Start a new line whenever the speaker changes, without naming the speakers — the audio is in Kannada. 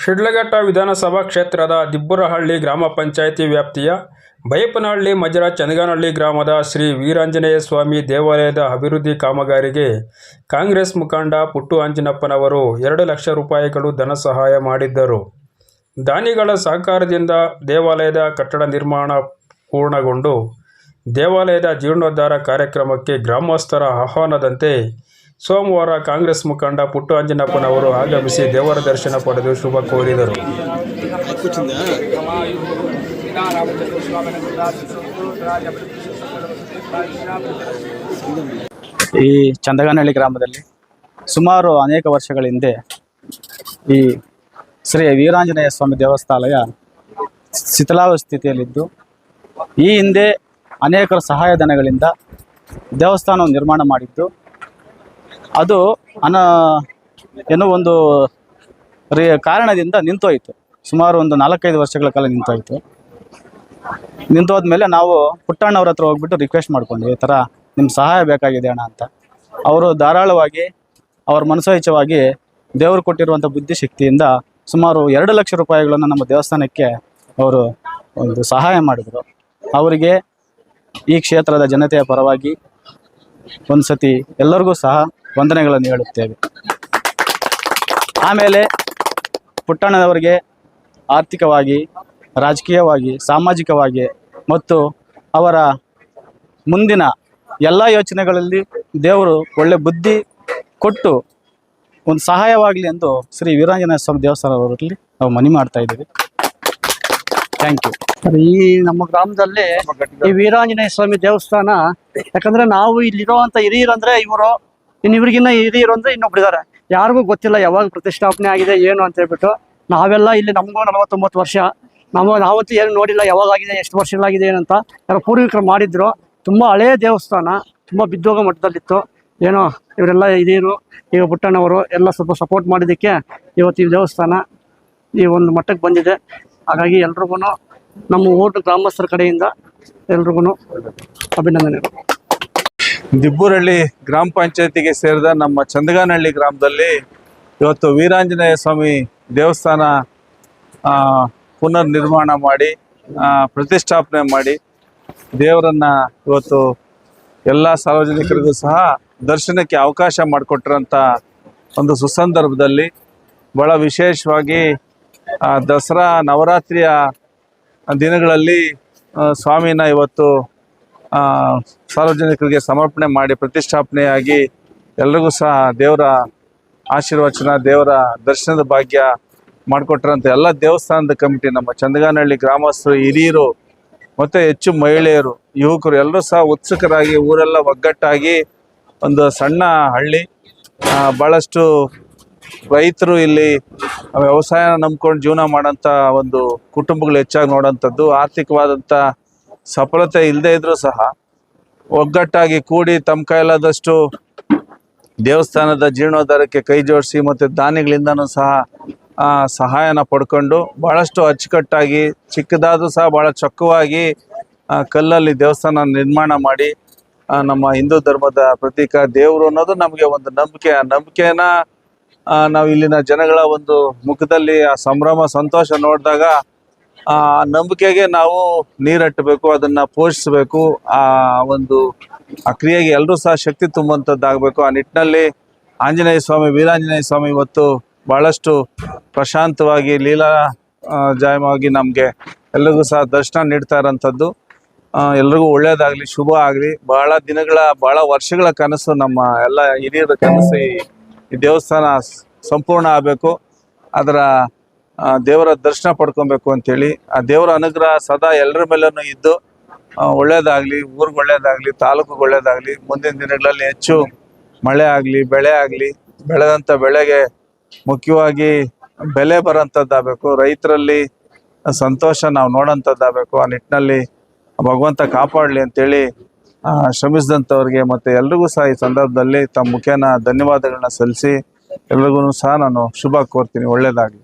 ಶಿಡ್ಲಘಟ್ಟ ವಿಧಾನಸಭಾ ಕ್ಷೇತ್ರದ ದಿಬ್ಬುರಹಳ್ಳಿ ಗ್ರಾಮ ಪಂಚಾಯಿತಿ ವ್ಯಾಪ್ತಿಯ ಬೈಪನಹಳ್ಳಿ ಮಜರ ಚನಗನಹಳ್ಳಿ ಗ್ರಾಮದ ಶ್ರೀ ವೀರಾಂಜನೇಯ ಸ್ವಾಮಿ ದೇವಾಲಯದ ಅಭಿವೃದ್ಧಿ ಕಾಮಗಾರಿಗೆ ಕಾಂಗ್ರೆಸ್ ಮುಖಂಡ ಪುಟ್ಟು ಆಂಜಿನಪ್ಪನವರು ಎರಡು ಲಕ್ಷ ರೂಪಾಯಿಗಳು ಧನ ಸಹಾಯ ಮಾಡಿದ್ದರು. ದಾನಿಗಳ ಸಹಕಾರದಿಂದ ದೇವಾಲಯದ ಕಟ್ಟಡ ನಿರ್ಮಾಣ ಪೂರ್ಣಗೊಂಡು ದೇವಾಲಯದ ಜೀರ್ಣೋದ್ಧಾರ ಕಾರ್ಯಕ್ರಮಕ್ಕೆ ಗ್ರಾಮಸ್ಥರ ಆಹ್ವಾನದಂತೆ ಸೋಮವಾರ ಕಾಂಗ್ರೆಸ್ ಮುಖಂಡ ಪುಟ್ಟು ಅಂಜನಪ್ಪನವರು ಆಗಮಿಸಿ ದೇವರ ದರ್ಶನ ಪಡೆದು ಶುಭ ಕೋರಿದರು.
ಈ ಚಂದಗನಹಳ್ಳಿ ಗ್ರಾಮದಲ್ಲಿ ಸುಮಾರು ಅನೇಕ ವರ್ಷಗಳ ಹಿಂದೆ ಈ ಶ್ರೀ ವೀರಾಂಜನೇಯ ಸ್ವಾಮಿ ದೇವಸ್ಥಾನಯ ಶಿಥಿಲಾವಸ್ಥಿತಿಯಲ್ಲಿದ್ದು. ಈ ಹಿಂದೆ ಅನೇಕರ ಸಹಾಯಧನಗಳಿಂದ ದೇವಸ್ಥಾನವನ್ನು ನಿರ್ಮಾಣ ಮಾಡಿದ್ದು. ಅದು ಅನ ಏನೋ ಒಂದು ರೀ ಕಾರಣದಿಂದ ನಿಂತೋಯ್ತು. ಸುಮಾರು ಒಂದು ನಾಲ್ಕೈದು ವರ್ಷಗಳ ಕಾಲ ನಿಂತೋಯ್ತು. ನಿಂತೋದ್ಮೇಲೆ ನಾವು ಪುಟ್ಟಣ್ಣವ್ರ ಹತ್ರ ಹೋಗ್ಬಿಟ್ಟು ರಿಕ್ವೆಸ್ಟ್ ಮಾಡ್ಕೊಂಡ್ವಿ, ಈ ಥರ ನಿಮ್ಮ ಸಹಾಯ ಬೇಕಾಗಿದೆ ಅಣ್ಣ? ಅಂತ. ಅವರು ಧಾರಾಳವಾಗಿ ಅವ್ರ ಮನಸೋಯಿಚವಾಗಿ ದೇವರು ಕೊಟ್ಟಿರುವಂಥ ಬುದ್ಧಿಶಕ್ತಿಯಿಂದ ಸುಮಾರು ಎರಡು ಲಕ್ಷ ರೂಪಾಯಿಗಳನ್ನು ನಮ್ಮ ದೇವಸ್ಥಾನಕ್ಕೆ ಅವರು ಒಂದು ಸಹಾಯ ಮಾಡಿದರು. ಅವರಿಗೆ ಈ ಕ್ಷೇತ್ರದ ಜನತೆಯ ಪರವಾಗಿ ಒಂದು ಸತಿ ಎಲ್ಲರಿಗೂ ಸಹ ವಂದನೆಗಳನ್ನು ಹೇಳುತ್ತೇವೆ. ಆಮೇಲೆ ಪುಟ್ಟಣ್ಣದವರಿಗೆ ಆರ್ಥಿಕವಾಗಿ, ರಾಜಕೀಯವಾಗಿ, ಸಾಮಾಜಿಕವಾಗಿ ಮತ್ತು ಅವರ ಮುಂದಿನ ಎಲ್ಲ ಯೋಚನೆಗಳಲ್ಲಿ ದೇವರು ಒಳ್ಳೆ ಬುದ್ಧಿ ಕೊಟ್ಟು ಒಂದು ಸಹಾಯವಾಗಲಿ ಎಂದು ಶ್ರೀ ವೀರಾಂಜನೇಯ ಸ್ವಾಮಿ ದೇವಸ್ಥಾನದವರಲ್ಲಿ ನಾವು ಮನವಿ ಮಾಡ್ತಾ ಇದ್ದೀವಿ. ಥ್ಯಾಂಕ್ ಯು
ಈ ನಮ್ಮ ಗ್ರಾಮದಲ್ಲಿ ಈ ವೀರಾಂಜನೇಯ ಸ್ವಾಮಿ ದೇವಸ್ಥಾನ, ಯಾಕಂದ್ರೆ ನಾವು ಇಲ್ಲಿರುವಂತ ಹಿರಿಯರಂದ್ರೆ ಇವರು ಇನ್ನು ಇವ್ರಿಗಿನ್ನ ಹಿರಿಯರು ಅಂದ್ರೆ ಇನ್ನೊಬ್ರಿದ್ದಾರೆ ಯಾರಿಗೂ ಗೊತ್ತಿಲ್ಲ ಯಾವಾಗ ಪ್ರತಿಷ್ಠಾಪನೆ ಆಗಿದೆ, ಏನು ಅಂತ ಹೇಳ್ಬಿಟ್ಟು. ನಾವೆಲ್ಲ ಇಲ್ಲಿ ನಮಗೂ ನಲವತ್ತೊಂಬತ್ತು ವರ್ಷ. ನಾವು ನಾವಂತೂ ಏನು ನೋಡಿಲ್ಲ ಯಾವಾಗ ಆಗಿದೆ, ಎಷ್ಟು ವರ್ಷಗಳಾಗಿದೆ ಏನಂತ. ಯಾರೋ ಪೂರ್ವಿಕರು ಮಾಡಿದ್ರು. ತುಂಬ ಹಳೆಯ ದೇವಸ್ಥಾನ, ತುಂಬ ಬಿದ್ದೋಗ ಮಟ್ಟದಲ್ಲಿತ್ತು. ಏನೋ ಇವರೆಲ್ಲ ಹಿರಿಯರು, ಈಗ ಪುಟ್ಟಣ್ಣವರು ಎಲ್ಲ ಸ್ವಲ್ಪ ಸಪೋರ್ಟ್ ಮಾಡಿದ್ದಕ್ಕೆ ಇವತ್ತು ಈ ದೇವಸ್ಥಾನ ಈ ಒಂದು ಮಟ್ಟಕ್ಕೆ ಬಂದಿದೆ. ಹಾಗಾಗಿ ಎಲ್ರಿಗೂ ನಮ್ಮ ಊರು ಗ್ರಾಮಸ್ಥರ ಕಡೆಯಿಂದ ಎಲ್ರಿಗೂ ಅಭಿನಂದನೆಗಳು.
ದಿಬ್ಬೂರಹಳ್ಳಿ ಗ್ರಾಮ ಪಂಚಾಯತಿಗೆ ಸೇರಿದ ನಮ್ಮ ಚಂದಗಾನಹಳ್ಳಿ ಗ್ರಾಮದಲ್ಲಿ ಇವತ್ತು ವೀರಾಂಜನೇಯ ಸ್ವಾಮಿ ದೇವಸ್ಥಾನ ಪುನರ್ ನಿರ್ಮಾಣ ಮಾಡಿ ಪ್ರತಿಷ್ಠಾಪನೆ ಮಾಡಿ ದೇವರನ್ನ ಇವತ್ತು ಎಲ್ಲ ಸಾರ್ವಜನಿಕರಿಗೂ ಸಹ ದರ್ಶನಕ್ಕೆ ಅವಕಾಶ ಮಾಡಿಕೊಟ್ಟಿರೋಂಥ ಒಂದು ಸುಸಂದರ್ಭದಲ್ಲಿ ಬಹಳ ವಿಶೇಷವಾಗಿ ದಸರಾ, ನವರಾತ್ರಿಯ ದಿನಗಳಲ್ಲಿ ಸ್ವಾಮಿನ ಇವತ್ತು ಸಾರ್ವಜನಿಕರಿಗೆ ಸಮರ್ಪಣೆ ಮಾಡಿ ಪ್ರತಿಷ್ಠಾಪನೆಯಾಗಿ ಎಲ್ರಿಗೂ ಸಹ ದೇವರ ಆಶೀರ್ವಚನ, ದೇವರ ದರ್ಶನದ ಭಾಗ್ಯ ಮಾಡಿಕೊಟ್ರಂತ. ಎಲ್ಲ ದೇವಸ್ಥಾನದ ಕಮಿಟಿ, ನಮ್ಮ ಚಂದಗಾನಹಳ್ಳಿ ಗ್ರಾಮಸ್ಥರು, ಹಿರಿಯರು, ಮತ್ತು ಹೆಚ್ಚು ಮಹಿಳೆಯರು, ಯುವಕರು ಎಲ್ಲರೂ ಸಹ ಉತ್ಸುಕರಾಗಿ, ಊರೆಲ್ಲ ಒಗ್ಗಟ್ಟಾಗಿ ಒಂದು ಸಣ್ಣ ಹಳ್ಳಿ. ಭಾಳಷ್ಟು ರೈತರು ಇಲ್ಲಿ ವ್ಯವಸಾಯನ ನಂಬ್ಕೊಂಡು ಜೀವನ ಮಾಡೋಂಥ ಒಂದು ಕುಟುಂಬಗಳು ಹೆಚ್ಚಾಗಿ ನೋಡೋಂಥದ್ದು ಆರ್ಥಿಕವಾದಂಥ ಸಫಲತೆ ಇಲ್ಲದೆ ಇದ್ರೂ ಸಹ ಒಗ್ಗಟ್ಟಾಗಿ ಕೂಡಿ ತಮ್ಮ ಕೈಲಾದಷ್ಟು ದೇವಸ್ಥಾನದ ಜೀರ್ಣೋದ್ಧಾರಕ್ಕೆ ಕೈ ಜೋಡಿಸಿ ಮತ್ತು ದಾನಿಗಳಿಂದನೂ ಸಹ ಸಹಾಯನ ಪಡ್ಕೊಂಡು ಭಾಳಷ್ಟು ಅಚ್ಚುಕಟ್ಟಾಗಿ, ಚಿಕ್ಕದಾದರೂ ಸಹ ಭಾಳ ಚೊಕ್ಕವಾಗಿ ಕಲ್ಲಲ್ಲಿ ದೇವಸ್ಥಾನ ನಿರ್ಮಾಣ ಮಾಡಿ ನಮ್ಮ ಹಿಂದೂ ಧರ್ಮದ ಪ್ರತೀಕ ದೇವರು ಅನ್ನೋದು ನಮಗೆ ಒಂದು ನಂಬಿಕೆ. ಆ ನಂಬಿಕೆನ ನಾವು ಇಲ್ಲಿನ ಜನಗಳ ಒಂದು ಮುಖದಲ್ಲಿ ಆ ಸಂಭ್ರಮ, ಸಂತೋಷ ನೋಡಿದಾಗ ಆ, ನಂಬಿಕೆಗೆ ನಾವು ನೀರಟ್ಟಬೇಕು ಅದನ್ನ ಪೋಷಿಸಬೇಕು, ಆ ಒಂದು, ಆ ಕ್ರಿಯೆಗೆ ಎಲ್ಲರೂ ಸಹ ಶಕ್ತಿ ತುಂಬುವಂಥದ್ದಾಗಬೇಕು. ಆ ನಿಟ್ಟಿನಲ್ಲಿ ಆಂಜನೇಯ ಸ್ವಾಮಿ, ವೀರಾಂಜನೇಯ ಸ್ವಾಮಿ ಇವತ್ತು ಬಹಳಷ್ಟು ಪ್ರಶಾಂತವಾಗಿ, ಲೀಲಾ ಜಾಯವಾಗಿ ನಮಗೆ ಎಲ್ರಿಗೂ ಸಹ ದರ್ಶನ ನೀಡ್ತಾ ಇರೋಂಥದ್ದು. ಎಲ್ರಿಗೂ ಒಳ್ಳೇದಾಗಲಿ, ಶುಭ ಆಗಲಿ. ಬಹಳ ದಿನಗಳ, ಬಹಳ ವರ್ಷಗಳ ಕನಸು ನಮ್ಮ ಎಲ್ಲ ಹಿರಿಯರ ಕನಸು ಈ ದೇವಸ್ಥಾನ ಸಂಪೂರ್ಣ ಆಗಬೇಕು. ಅದರ ದೇವರ ದರ್ಶನ ಪಡ್ಕೊಬೇಕು ಅಂತೇಳಿ ಆ ದೇವರ ಅನುಗ್ರಹ ಸದಾ ಎಲ್ಲರ ಮೇಲೂ ಇದ್ದು ಒಳ್ಳೆಯದಾಗಲಿ ಊರಿಗೆ ಒಳ್ಳೇದಾಗ್ಲಿ ತಾಲೂಕಿಗೆ ಒಳ್ಳೇದಾಗ್ಲಿ ಮುಂದಿನ ದಿನಗಳಲ್ಲಿ ಹೆಚ್ಚು ಮಳೆ ಆಗಲಿ ಬೆಳೆ ಆಗಲಿ ಬೆಳೆದಂಥ ಬೆಳೆಗೆ ಮುಖ್ಯವಾಗಿ ಬೆಲೆ ಬರೋಂಥದ್ದಾಗಬೇಕು. ರೈತರಲ್ಲಿ ಸಂತೋಷ ನಾವು ನೋಡೋಂಥದ್ದಾಗಬೇಕು. ಆ ನಿಟ್ಟಿನಲ್ಲಿ ಭಗವಂತ ಕಾಪಾಡಲಿ ಅಂತೇಳಿ ಆ, ಶ್ರಮಿಸಿದಂಥವ್ರಿಗೆ ಮತ್ತು ಎಲ್ರಿಗೂ ಸಹ ಈ ಸಂದರ್ಭದಲ್ಲಿ ತಮ್ಮ ಮುಖೇನ ಧನ್ಯವಾದಗಳನ್ನ ಸಲ್ಲಿಸಿ ಎಲ್ರಿಗೂ ಸಹ ನಾನು ಶುಭ ಕೋರ್ತೀನಿ. ಒಳ್ಳೇದಾಗಲಿ.